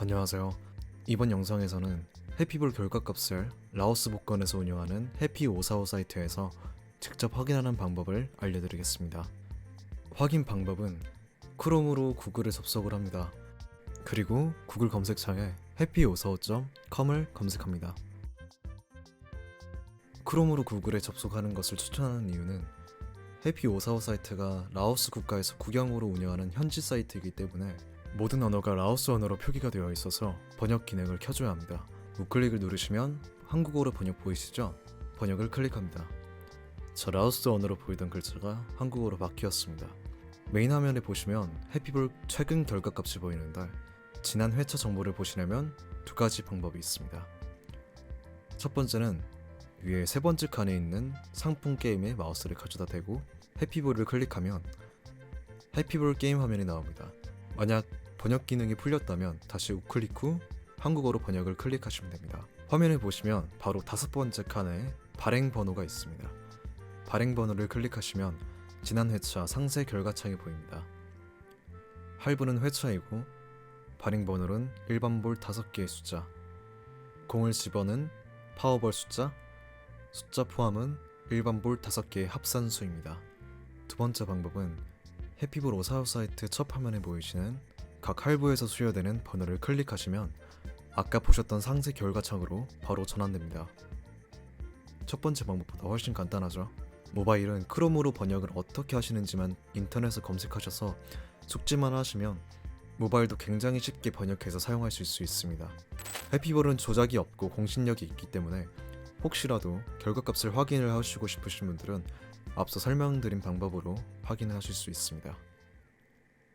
안녕하세요. 이번 영상에서는 해피볼 결과값을 라오스 복권에서 운영하는 해피545 사이트에서 직접 확인하는 방법을 알려드리겠습니다. 확인 방법은 크롬으로 구글에 접속을 합니다. 그리고 구글 검색창에 해피545.com을 검색합니다. 크롬으로 구글에 접속하는 것을 추천하는 이유는 해피545 사이트가 라오스 국가에서 국영으로 운영하는 현지 사이트이기 때문에 모든 언어가 라오스 언어로 표기가 되어 있어서 번역 기능을 켜줘야 합니다. 우클릭을 누르시면 한국어로 번역 보이시죠? 번역을 클릭합니다. 저 라오스 언어로 보이던 글자가 한국어로 바뀌었습니다. 메인 화면에 보시면 해피볼 최근 결과값이 보이는데 지난 회차 정보를 보시려면 두 가지 방법이 있습니다. 첫 번째는 위에 세 번째 칸에 있는 상품 게임에 마우스를 가져다 대고 해피볼을 클릭하면 해피볼 게임 화면이 나옵니다. 만약 번역 기능이 풀렸다면 다시 우클릭 후 한국어로 번역을 클릭하시면 됩니다. 화면에 보시면 바로 다섯 번째 칸에 발행 번호가 있습니다. 발행 번호를 클릭하시면 지난 회차 상세 결과 창이 보입니다. 할부는 회차이고 발행 번호는 일반 볼 5개의 숫자, 공을 집어는 파워볼 숫자, 숫자 포함은 일반 볼 5개의 합산수입니다. 두 번째 방법은 해피볼 오사우 사이트 첫 화면에 보이시는 각 할부에서 수여되는 번호를 클릭하시면 아까 보셨던 상세 결과창으로 바로 전환됩니다. 첫 번째 방법보다 훨씬 간단하죠. 모바일은 크롬으로 번역을 어떻게 하시는지만 인터넷에 검색하셔서 숙지만 하시면 모바일도 굉장히 쉽게 번역해서 사용하실 수 있습니다. 해피볼은 조작이 없고 공신력이 있기 때문에 혹시라도 결과값을 확인을 하시고 싶으신 분들은 앞서 설명드린 방법으로 확인을 하실 수 있습니다.